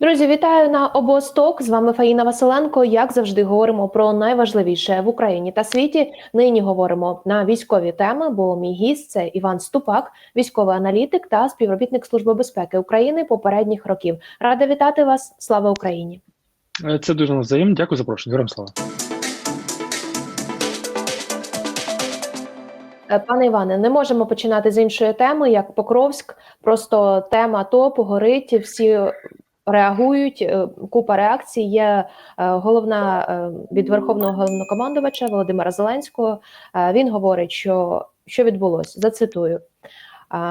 Друзі, вітаю на обосток. З вами Фаїна Василенко. Як завжди, говоримо про найважливіше в Україні та світі. Нині говоримо на військові теми. Бо мій гість це Іван Ступак, військовий аналітик та співробітник Служби безпеки України попередніх років. Рада вітати вас. Слава Україні! Е, Це дуже навзаємно. Дякую за запрошення. Героям слава. Е, Пане Іване, не можемо починати з іншої теми, як Покровськ. Просто тема топу горить, всі реагують. е, Купа реакцій. Є е, головна е, від верховного головнокомандувача Володимира Зеленського. Він говорить, що що відбулось. Зацитую.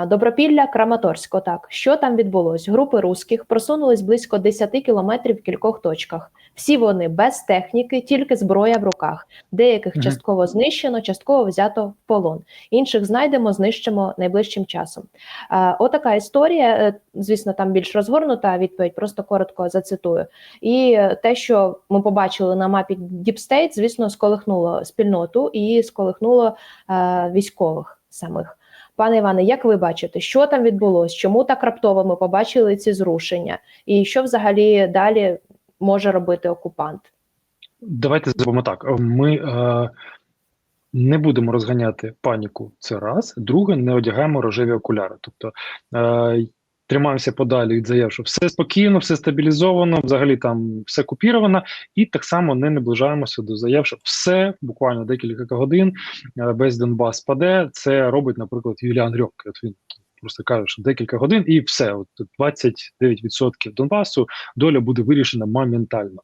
Добропілля, Краматорськ. Отак, що там відбулось? Групи русських просунулись близько 10 кілометрів в кількох точках. Всі вони без техніки, тільки зброя в руках. Деяких Мгм. частково знищено, частково взято в полон. Інших знайдемо, знищимо найближчим часом. Отака історія. Е, Звісно, там більш розгорнута відповідь, просто коротко зацитую. І е, те, що ми побачили на мапі State, звісно, сколихнуло спільноту і сколихнуло е, військових самих. Пане Іване, як ви бачите, що там відбулося? Чому так раптово ми побачили ці зрушення? І що взагалі далі може робити окупант? Давайте зробимо так. Ми е, не будемо розганяти паніку. Це раз. Друге, не одягаємо рожеві окуляри. Тобто е, тримаємося подалі від заяв, що все спокійно, все стабілізовано, взагалі там все купіровано, і так само не наближаємося до заяв, що все буквально декілька годин е, весь Донбас паде. Це робить, наприклад, Юліан Рьопки. От він просто каже, що декілька годин, і все. От 29% Донбасу доля буде вирішена моментально.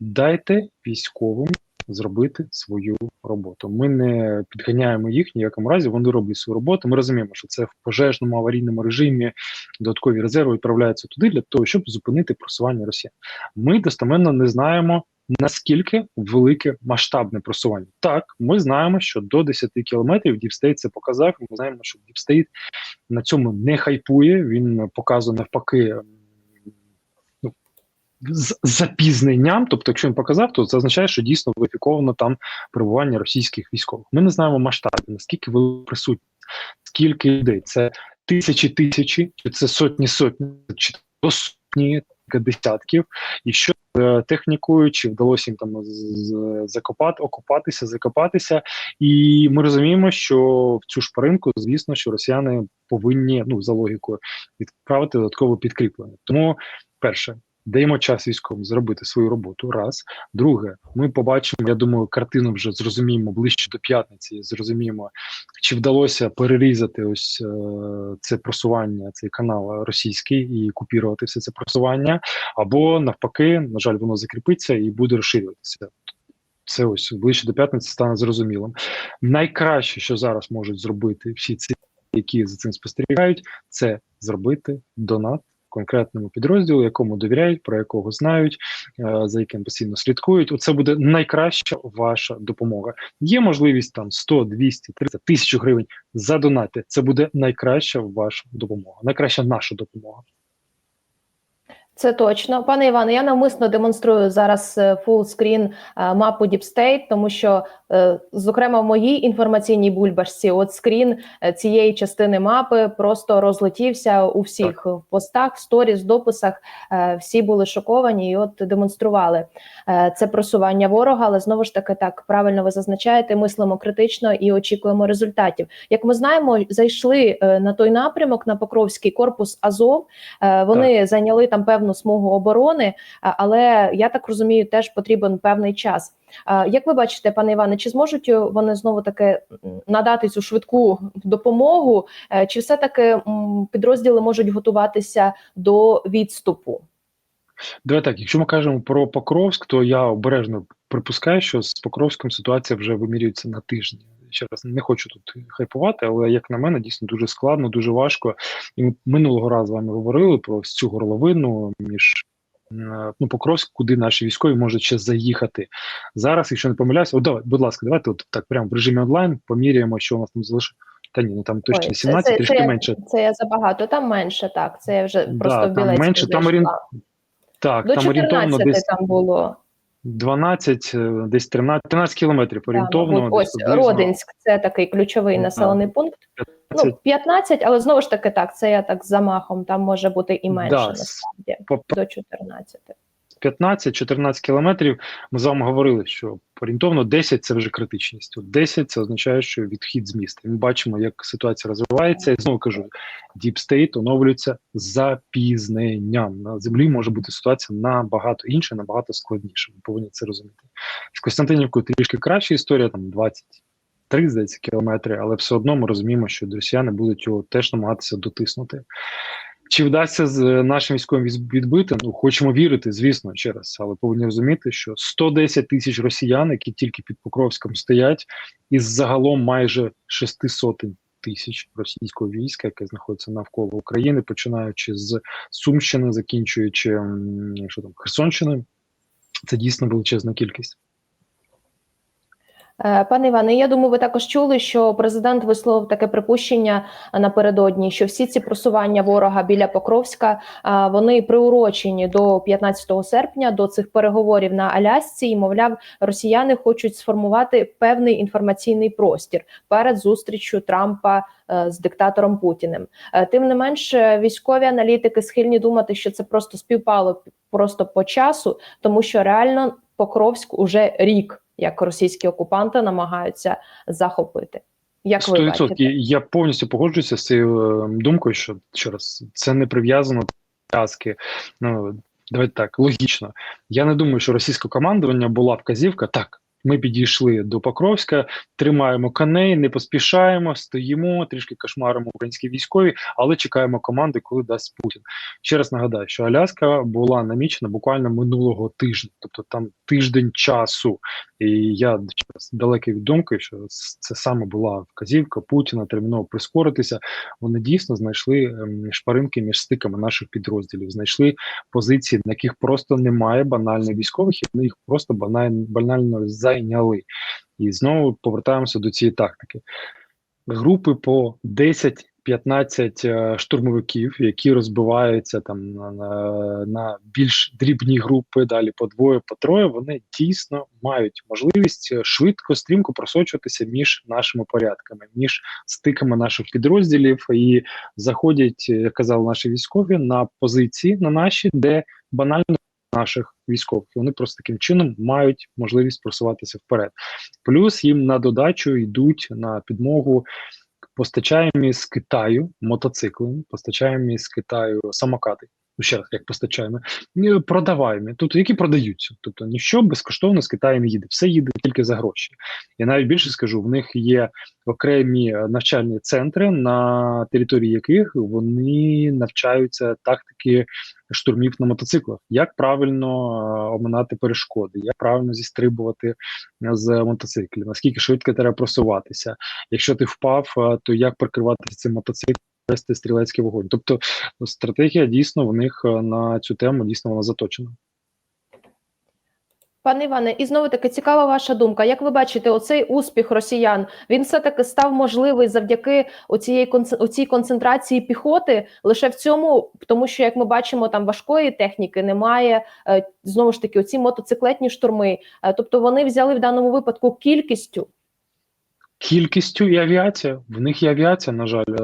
Дайте військовим зробити свою роботу. Ми не підганяємо їх ні в якому разі. Вони роблять свою роботу. Ми розуміємо, що це в пожежному аварійному режимі додаткові резерви відправляються туди для того, щоб зупинити просування Росіян. Ми достеменно не знаємо. Наскільки велике масштабне просування? Так, ми знаємо, що до 10 кілометрів Діпстейт це показав. Ми знаємо, що Діпстейт на цьому не хайпує. Він показує навпаки з запізненням. Тобто, якщо він показав, то це означає, що дійсно верифіковано там перебування російських військових. Ми не знаємо масштабів, наскільки велика присутність, скільки людей. Це тисячі тисячі, чи це сотні сотні, чи то сотні десятків, і що з технікою, чи вдалося їм там закопати, окупатися, закопатися. І ми розуміємо, що в цю шпаринку, звісно, що росіяни повинні, ну за логікою, відправити додаткове підкріплення. Тому, перше, даємо час військовим зробити свою роботу. Раз, друге, ми побачимо. Я думаю, картину вже зрозуміємо ближче до п'ятниці. Зрозуміємо, чи вдалося перерізати ось е, це просування, цей канал російський і купірувати все це просування, або навпаки, на жаль, воно закріпиться і буде розширюватися. Це ось ближче до п'ятниці стане зрозумілим. Найкраще, що зараз можуть зробити всі ці, які за цим спостерігають, це зробити донат конкретному підрозділу, якому довіряють, про якого знають, е, за яким постійно слідкують. Оце буде найкраща ваша допомога. Є можливість там 100, 200, 300, тисячу гривень задонати. Це буде найкраща ваша допомога, найкраща наша допомога. Це точно, пане Іване. Я навмисно демонструю зараз фулскрін мапу Deep State, тому що, е, зокрема, в моїй інформаційній бульбашці, от скрін е, цієї частини мапи просто розлетівся у всіх в постах, в сторіс, дописах. Е, Всі були шоковані і от демонстрували е, це просування ворога. Але знову ж таки, так правильно ви зазначаєте, мислимо критично і очікуємо результатів. Як ми знаємо, зайшли е, на той напрямок на Покровський корпус Азов. Е, Вони зайняли там певну смугу оборони, але я так розумію, теж потрібен певний час. Як ви бачите, пане Іване, чи зможуть е, вони знову таки надати цю швидку допомогу, е, чи все таки підрозділи можуть готуватися до відступу? Давай так, якщо ми кажемо про Покровськ, то я обережно припускаю, що з Покровськом ситуація вже вимірюється на тижні. Ще раз не хочу тут хайпувати, але як на мене, дійсно дуже складно, дуже важко. І ми минулого разу з вами говорили про цю горловину між ну, Покровськ, куди наші військові можуть ще заїхати. Зараз, якщо не помиляюся, от давай, будь ласка, давайте от так прямо в режимі онлайн поміряємо, що у нас там залишилося. Та ні, ну там точно Ой, 17, трішки це, менше. Це я забагато, там менше, так. Це я вже Да, просто в там менше, там орієн- Так, До там орієнтовно десь там було. 12, е, десь 13, 13 кілометрів орієнтовно. Да, ось. Родинськ це такий ключовий населений пункт. 15. Ну, 15, але знову ж таки так, це я так з замахом, там може бути і менше Да, насправді, По до 14. 15-14 кілометрів ми з вами говорили, що орієнтовно 10 це вже критичність. От 10 це означає, що відхід з міста. Ми бачимо, як ситуація розвивається. І знову кажу, State оновлюється запізненням. На землі може бути ситуація набагато інша, набагато складніша. Ми повинні це розуміти. З Костянтинівкою трішки краща історія, там 23, здається, кілометри, але все одно ми розуміємо, що росіяни будуть його теж намагатися дотиснути. Чи вдасться з е, нашим військовим відбити? Ну хочемо вірити, звісно, ще раз, але повинні розуміти, що 110 тисяч росіян, які тільки під Покровськом стоять, із загалом майже 600 тисяч російського війська, яке знаходиться навколо України, починаючи з Сумщини, закінчуючи що там Херсонщини. Це дійсно величезна кількість. Е, Пане Іване, я думаю, ви також чули, що президент висловив таке припущення напередодні, що всі ці просування ворога біля Покровська вони приурочені до 15 серпня, до цих переговорів на Алясці. І мовляв, росіяни хочуть сформувати певний інформаційний простір перед зустрічю Трампа е, з диктатором Путіним. Е, Тим не менш, е, військові аналітики схильні думати, що це просто співпало просто по часу, тому що реально Покровськ уже рік, як російські окупанти намагаються захопити. Як ви 100%. бачите? Я повністю погоджуюся з цією е, думкою, що ще раз це не прив'язано казки. Ну давайте так, логічно. Я не думаю, що російське командування була вказівка. Так, ми підійшли до Покровська, тримаємо коней, не поспішаємо, стоїмо, трішки кошмаримо українські військові, але чекаємо команди, коли дасть Путін. Ще раз нагадаю, що Аляска була намічена буквально минулого тижня, тобто там тиждень часу. І я далекий від думки, що це саме була вказівка Путіна терміново прискоритися. Вони дійсно знайшли ем, шпаринки між стиками наших підрозділів, знайшли позиції, на яких просто немає банально військових, і вони їх просто банально, банально зайняли. І знову повертаємося до цієї тактики. Групи по 10 15 е, штурмовиків, які розбиваються там на, на більш дрібні групи, далі по двоє, по троє. Вони дійсно мають можливість е, швидко стрімко просочуватися між нашими порядками, між стиками наших підрозділів і заходять, е, як казали наші військові, на позиції на наші, де банально. Наших військових вони просто таким чином мають можливість просуватися вперед. Плюс їм на додачу йдуть на підмогу постачаємо з Китаю мотоцикли, постачаємо із Китаю самокати. Ну, ще раз, як постачаємо, продаваємо. Тут які продаються. Тобто ніщо безкоштовно з Китаю не їде, все їде тільки за гроші. Я навіть більше скажу, в них є окремі е, навчальні центри, на території яких вони навчаються тактики штурмів на мотоциклах, як правильно е, оминати перешкоди, як правильно зістрибувати з мотоциклів, наскільки швидко треба просуватися. Якщо ти впав, е, то як прикриватися цим мотоциклом, вести стрілецький вогонь. Тобто стратегія дійсно в них е, на цю тему дійсно вона заточена. Пане Іване, і знову таки цікава ваша думка. Як ви бачите, оцей успіх росіян він все таки став можливий завдяки оцієї оцій концентрації піхоти лише в цьому, тому що як ми бачимо, там важкої техніки немає. Е, Знову ж таки, оці мотоциклетні штурми. Е, Тобто вони взяли в даному випадку кількістю. Кількістю і авіація. В них є авіація, на жаль, е,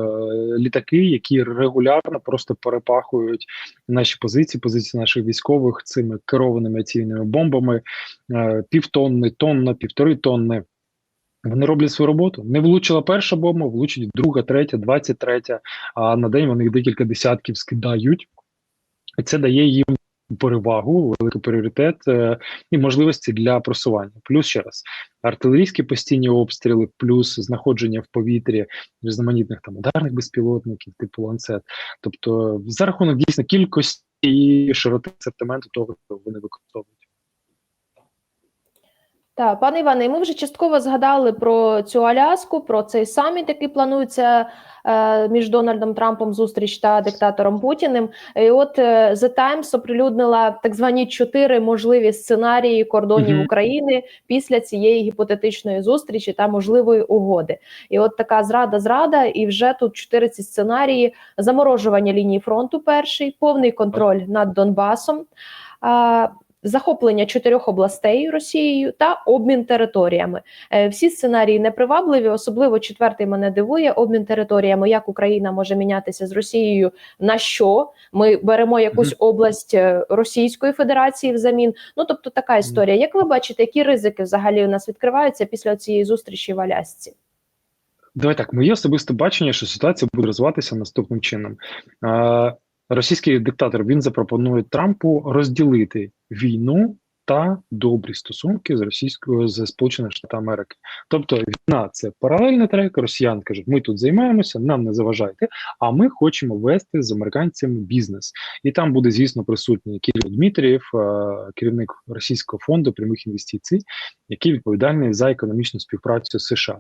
літаки, які регулярно просто перепахують наші позиції, позиції наших військових цими керованими авіаційними бомбами, е, півтонни, тонна, півтори тонни. Вони роблять свою роботу. Не влучила перша бомба, влучить друга, третя, двадцять третя. А на день вони декілька десятків скидають. І це дає їм перевагу, великий пріоритет е, і можливості для просування. Плюс ще раз артилерійські постійні обстріли, плюс знаходження в повітрі різноманітних там ударних безпілотників, типу ланцет. Тобто, за рахунок дійсно кількості і широти асортименту того, що вони використовують. Так, пане Іване, ми вже частково згадали про цю Аляску, про цей саміт, який планується е, між Дональдом Трампом зустріч та диктатором Путіним. І от е, The Times оприлюднила так звані чотири можливі сценарії кордонів Мгм. України після цієї гіпотетичної зустрічі та можливої угоди. І от така зрада, зрада, і вже тут чотири ці сценарії: заморожування лінії фронту, перший, повний контроль над Донбасом. Захоплення чотирьох областей Росією та обмін територіями. Е, Всі сценарії непривабливі, особливо четвертий мене дивує обмін територіями. Як Україна може мінятися з Росією? На що ми беремо якусь область е, Російської Федерації взамін? Ну тобто така історія. Як ви бачите, які ризики взагалі у нас відкриваються після цієї зустрічі в Алясці? Давай так, моє особисте бачення, що ситуація буде розвиватися наступним чином. Е, російський диктатор він запропонує Трампу розділити війну та добрі стосунки з російською з Сполученими Штатами Америки. Тобто війна це паралельний трек. Росіян кажуть, ми тут займаємося, нам не заважайте. А ми хочемо вести з американцями бізнес. І там буде, звісно, присутній Кирил Дмитрієв, е, керівник російського фонду прямих інвестицій, який відповідальний за економічну співпрацю з США.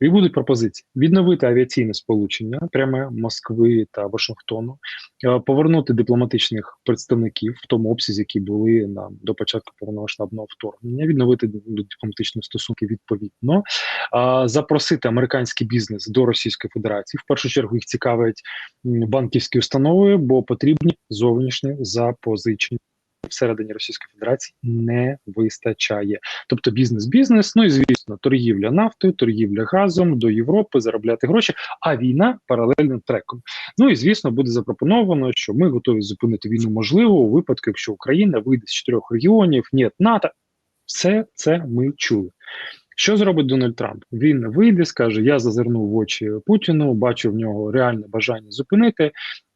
І будуть пропозиції відновити авіаційне сполучення пряме Москви та Вашингтону, е, повернути дипломатичних представників в тому обсязі, які були на до початку повномасштабного вторгнення, відновити дипломатичні стосунки відповідно, запросити американський бізнес до Російської Федерації. В першу чергу їх цікавить банківські установи, бо потрібні зовнішні запозичення. Всередині Російської Федерації не вистачає. Тобто бізнес-бізнес, ну і звісно, торгівля нафтою, торгівля газом до Європи, заробляти гроші, а війна паралельним треком. Ну і звісно, буде запропоновано, що ми готові зупинити війну можливо у випадку, якщо Україна вийде з чотирьох регіонів, ні, НАТО. Все це ми чули. Що зробить Дональд Трамп? Він вийде, скаже: Я зазирнув в очі Путіну, бачу в нього реальне бажання зупинити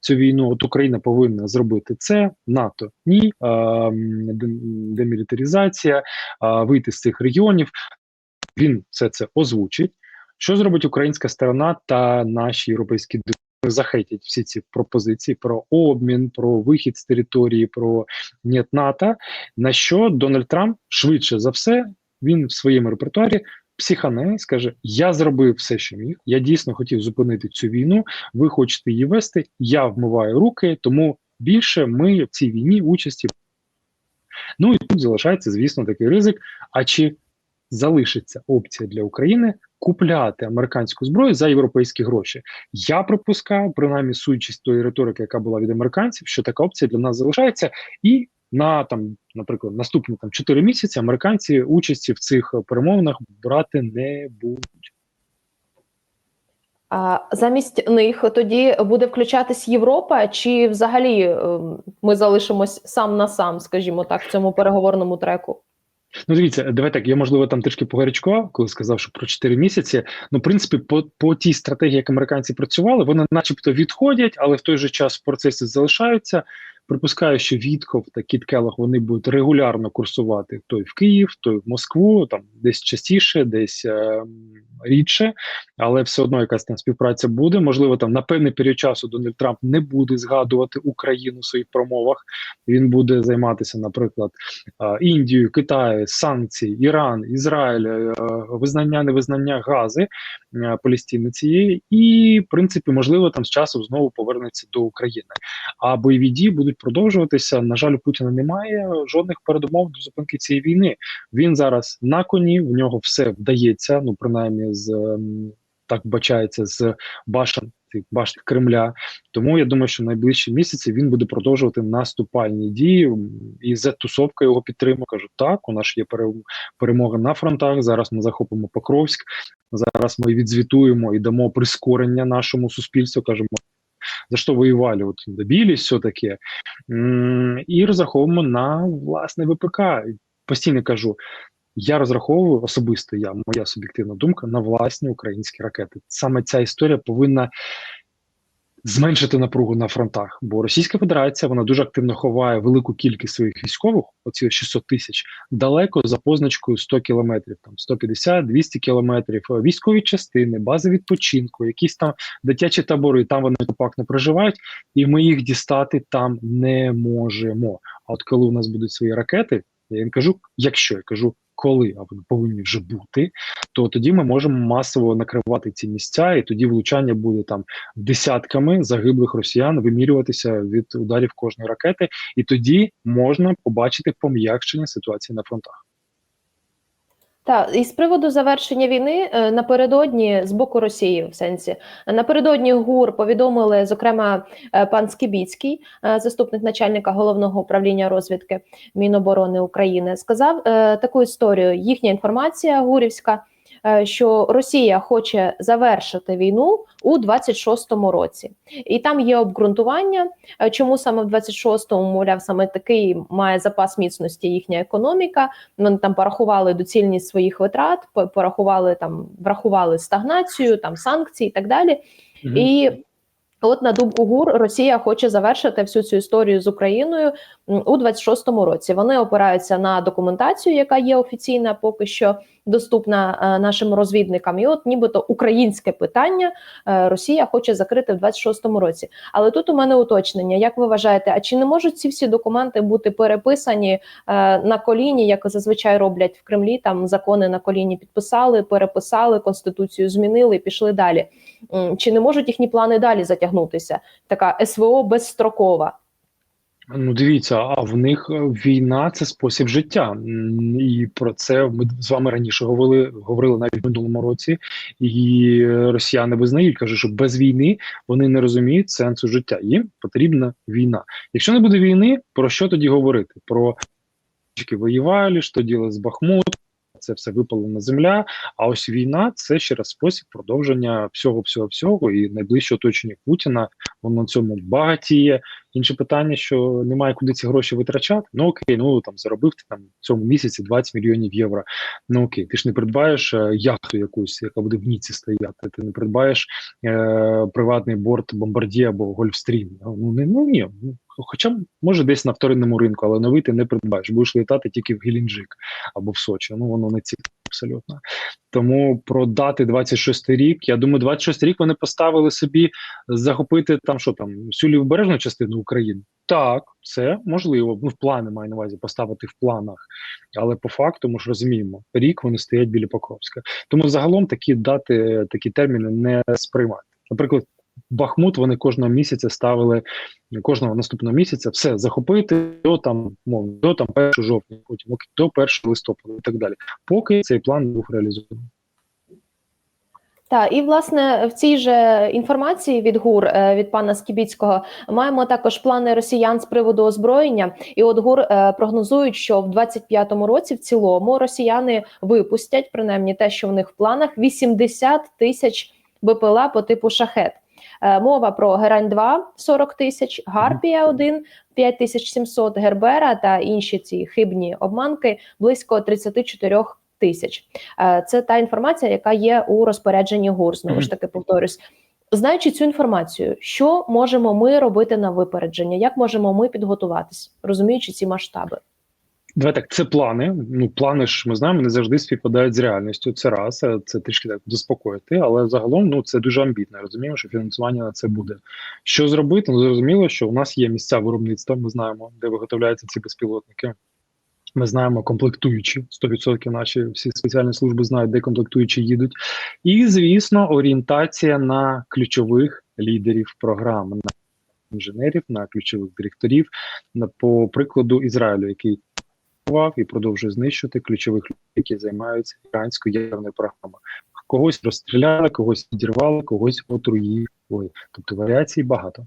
цю війну. От Україна повинна зробити це. НАТО ні, демілітаризація, вийти з цих регіонів. Він все це озвучить. Що зробить українська сторона та наші європейські друзі? Захейтять всі ці пропозиції про обмін, про вихід з території, про нет НАТО. На що Дональд Трамп швидше за все він в своєму репертуарі психане скаже: Я зробив все, що міг. Я дійсно хотів зупинити цю війну. Ви хочете її вести? Я вмиваю руки, тому більше ми в цій війні участі. Ну і тут залишається, звісно, такий ризик. А чи залишиться опція для України купляти американську зброю за європейські гроші? Я припускаю, принаймні суючись тої риторики, яка була від американців, що така опція для нас залишається, і на там, наприклад, наступні там 4 місяці американці участі в цих перемовинах брати не будуть. А замість них тоді буде включатись Європа, чи взагалі ем, ми залишимось сам на сам, скажімо так, в цьому переговорному треку? Ну, дивіться, давай так. Я можливо там трішки погарячкував, коли сказав, що про 4 місяці. Ну, в принципі, по, по тій стратегії, як американці працювали, вони, начебто, відходять, але в той же час в процесі залишаються. Припускаю, що Вітков та Кіт вони будуть регулярно курсувати той в Київ, той в Москву, там десь частіше, десь е, рідше, але все одно якась там співпраця буде. Можливо, там на певний період часу Дональд Трамп не буде згадувати Україну в своїх промовах. Він буде займатися, наприклад, е, Індією, Китаю, санкції, Іран, Ізраїль, е, визнання, невизнання Гази е, Палестини цієї, і в принципі, можливо, там з часом знову повернеться до України. А бойові дії будуть продовжуватися. На жаль, у Путіна немає жодних передумов до зупинки цієї війни. Він зараз на коні, в нього все вдається. Ну принаймні, з ем, так бачається з башен башт Кремля. Тому я думаю, що найближчі місяці він буде продовжувати наступальні дії. І з тусовка його підтримує. Кажу, так у нас є пере- перемоги на фронтах. Зараз ми захопимо Покровськ. Зараз ми відзвітуємо і дамо прискорення нашому суспільству. кажемо. За що воювали, от добились все-таки. І розраховуємо на власне ВПК. Постійно кажу, я розраховую особисто, я моя суб'єктивна думка на власні українські ракети. Саме ця історія повинна зменшити напругу на фронтах, бо Російська Федерація вона дуже активно ховає велику кількість своїх військових, оці 600 тисяч, далеко за позначкою 100 кілометрів, там 150-200 кілометрів. Військові частини, бази відпочинку, якісь там дитячі табори, там вони компактно проживають, і ми їх дістати там не можемо. А от коли у нас будуть свої ракети, я їм кажу, якщо я кажу, коли а вони повинні вже бути, то тоді ми можемо масово накривати ці місця, і тоді влучання буде там десятками загиблих росіян вимірюватися від ударів кожної ракети, і тоді можна побачити пом'якшення ситуації на фронтах. Та і з приводу завершення війни е, напередодні з боку Росії, в сенсі напередодні ГУР повідомили, зокрема, е, пан Скібіцький, е, заступник начальника головного управління розвідки Міноборони України, сказав таку історію. Їхня інформація гурівська. Е, Що Росія хоче завершити війну у 26-му році, і там є обґрунтування, е, чому саме в 26-му, мовляв, саме такий має запас міцності їхня економіка. Вони там порахували доцільність своїх витрат, порахували там, врахували стагнацію, там санкції і так далі. Мгм. І от на думку ГУР, Росія хоче завершити всю цю історію з Україною у 26-му році. Вони опираються на документацію, яка є офіційна, поки що доступна е, нашим розвідникам. І от, нібито українське питання е, Росія хоче закрити в 26-му році. Але тут у мене уточнення. Як ви вважаєте, а чи не можуть ці всі документи бути переписані е, на коліні, як зазвичай роблять в Кремлі? Там закони на коліні підписали, переписали, конституцію змінили, пішли далі. Чи не можуть їхні плани далі затягнутися? Така СВО безстрокова. Ну, дивіться, а в них е, війна це спосіб життя. І про це ми з вами раніше говорили, говорили навіть в минулому році. І росіяни визнають, кажуть, що без війни вони не розуміють сенсу життя. Їм потрібна війна. Якщо не буде війни, про що тоді говорити? Про «Чики воювали, що діло з Бахмут, це все випалена земля. А ось війна це ще раз спосіб продовження всього, всього, всього. І найближче оточення Путіна воно на цьому багатіє. Інше питання, що немає куди ці гроші витрачати. Ну окей, ну там заробив ти там в цьому місяці 20 мільйонів євро. Ну окей, ти ж не придбаєш е, яхту якусь, яка буде в Ніці стояти. Ти не придбаєш е, приватний борт Бомбардія або Гольфстрім. Ну не ну ні. Ну, Хоча може десь на вторинному ринку, але новий ти не придбаєш. Будеш літати тільки в Геленджик або в Сочі. Ну воно не цікаво абсолютно. Тому продати 26 рік. Я думаю, 26 рік вони поставили собі захопити там, що там, всю лівобережну частину України. Так, це можливо. Ну, в плани маю на увазі поставити в планах. Але по факту ми ж розуміємо, рік вони стоять біля Покровська. Тому загалом такі дати, такі терміни не сприймати. Наприклад, Бахмут вони кожного місяця ставили кожного наступного місяця все захопити до там мовно до там 1 жовтня, потім до 1 листопада і так далі. Поки цей план був реалізований. Так, і власне в цій же інформації від ГУР е, від пана Скібіцького маємо також плани росіян з приводу озброєння. І от ГУР е, прогнозують, що в 25-му році в цілому росіяни випустять принаймні те, що в них в планах 80 тисяч БПЛА по типу шахет. Е, Мова про Герань 2 – 40 тисяч, Гарпія 1 – 5700, Гербера та інші ці хибні обманки близько 34 тисяч. Е, Це та інформація, яка є у розпорядженні ГУР. Знову ж таки, повторюсь. Знаючи цю інформацію, що можемо ми робити на випередження? Як можемо ми підготуватись, розуміючи ці масштаби? Давай так, це плани. Ну, плани ж ми знаємо, не завжди співпадають з реальністю. Це раз, е, це трішки так заспокоїти, але загалом ну це дуже амбітно. Розуміємо, що фінансування на це буде. Що зробити? Ну зрозуміло, що у нас є місця виробництва. Ми знаємо, де виготовляються ці безпілотники. Ми знаємо комплектуючі 100% наші всі спеціальні служби знають, де комплектуючі їдуть. І звісно, орієнтація на ключових лідерів програми, на інженерів, на ключових директорів. На по прикладу Ізраїлю, який і продовжує знищувати ключових людей, які займаються іранською ядерною програмою. Когось розстріляли, когось підірвали, когось отруїли. Тобто варіацій багато.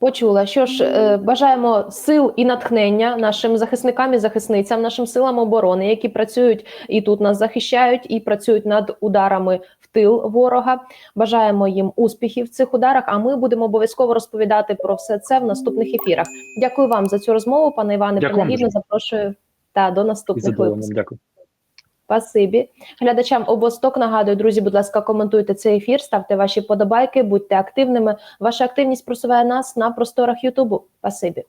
Почула, що ж е, бажаємо сил і натхнення нашим захисникам і захисницям, нашим силам оборони, які працюють і тут нас захищають, і працюють над ударами тил ворога. Бажаємо їм успіхів в цих ударах. А ми будемо обов'язково розповідати про все це в наступних ефірах. Дякую вам за цю розмову, пане Іване. Принагідно запрошую та до наступних випусків. Дякую. Спасибі. Глядачам обосток нагадую, друзі, будь ласка, коментуйте цей ефір, ставте ваші подобайки, будьте активними. Ваша активність просуває нас на просторах Ютубу. Спасибі.